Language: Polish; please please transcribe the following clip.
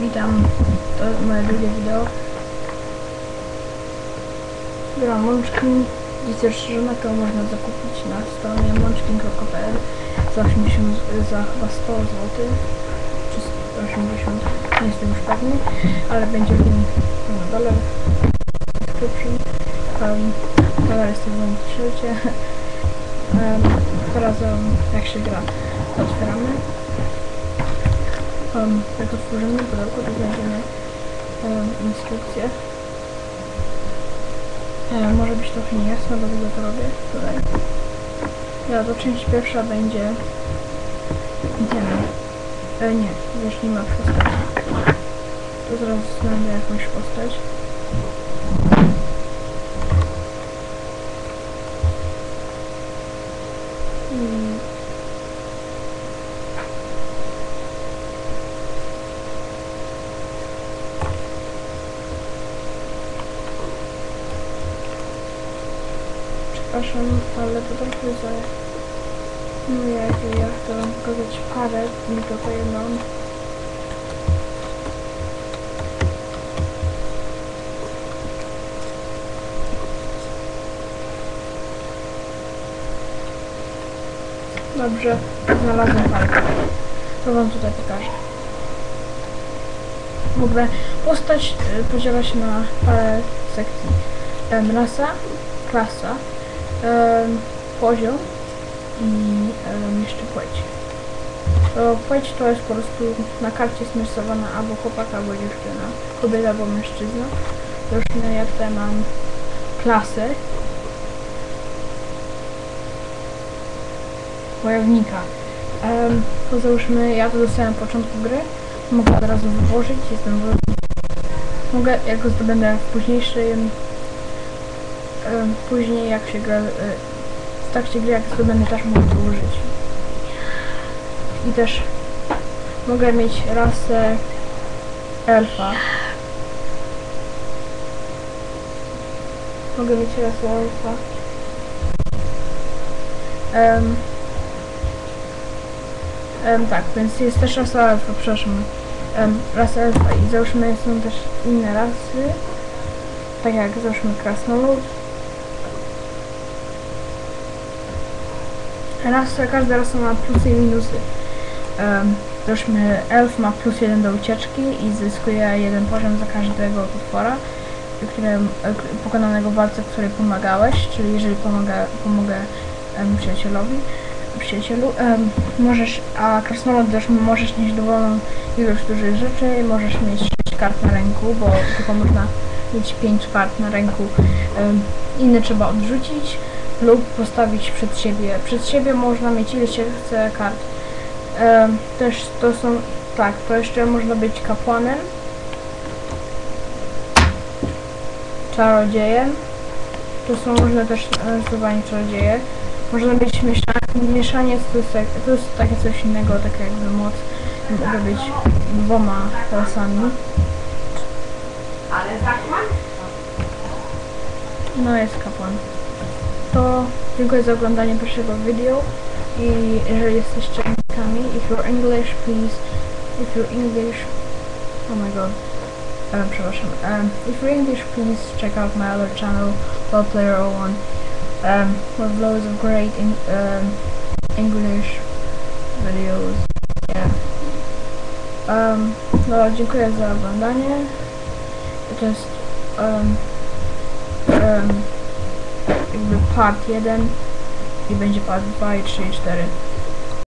Witam, to moje drugie wideo. Gram Munchkin. Widzę szczerze, to można zakupić na stronie munchkin.pl za 80, za chyba 100 zł. Czy 80, nie jestem już pewny, ale będzie link na dole. Description. Dole jest to w. Um, teraz jak się gra, otwieramy. Um, jak otworzymy pudełko, to znajdziemy um, instrukcję. E, może być trochę niejasno, dlatego to robię tutaj. Ja, to część pierwsza będzie itemy. E, nie, nie ma postać. To zaraz znajdę jakąś postać. Mm. Przepraszam, ale to trochę za... No jak ja chcę wam pokazać parę, mi tutaj mam. Dobrze, znalazłem parę. To wam tutaj pokażę. W ogóle postać y, podziela się na parę sekcji. Rasa, klasa, em, poziom i em, jeszcze płeć. To płeć to jest po prostu na karcie jest narysowana albo chłopak, albo dziewczyna, kobieta albo mężczyzna. Zresztą ja tutaj mam klasę wojownika. Um, to załóżmy, ja to dostałem na początku gry, mogę od razu wyłożyć, jestem wojownikiem. Mogę, jak go zdobędę w późniejszym później jak się gra e, w trakcie gry jak zdobędę też mogę to użyć. I też mogę mieć rasę elfa. Mogę mieć rasę elfa. Em, em, tak, więc jest też rasa elfa, przepraszam. Um, rasa elfa i załóżmy są też inne rasy. Tak jak załóżmy krasnolud. Rasa, każda rasa ma plusy i minusy. Um, załóżmy elf ma plus jeden do ucieczki i zyskuje jeden poziom za każdego potwora, którym, e, k- pokonanego w walce, w której pomagałeś, czyli jeżeli pomaga, pomogę em, przyjacielowi, przyjacielu, em, możesz, a krasnolud też możesz mieć dowolną ilość dużych rzeczy, możesz mieć 6 kart na ręku, bo tylko można mieć 5 kart na ręku, em, inne trzeba odrzucić lub postawić przed siebie. Przed siebie można mieć ile się chce kart. Em, też to są, tak, to jeszcze można być kapłanem, czarodziejem, to są różne też nazywanie czarodzieje. Można być miesza- mieszaniec, to jest, tak, to jest takie coś innego, takie jakby moc. Mogę być dwoma rasami. Ale zakład? No jest kapłan. To dziękuję za oglądanie pierwszego video i jeżeli jesteście Anglikami, if you're English, please, if you're English, oh my god, um, przepraszam, um, if you're English, please check out my other channel, Ballplayer01, um, with loads of great in, um, English videos, yeah. Um, no, dziękuję za oglądanie. To jest um, um, jakby part 1 i będzie part 2 i 3 i 4.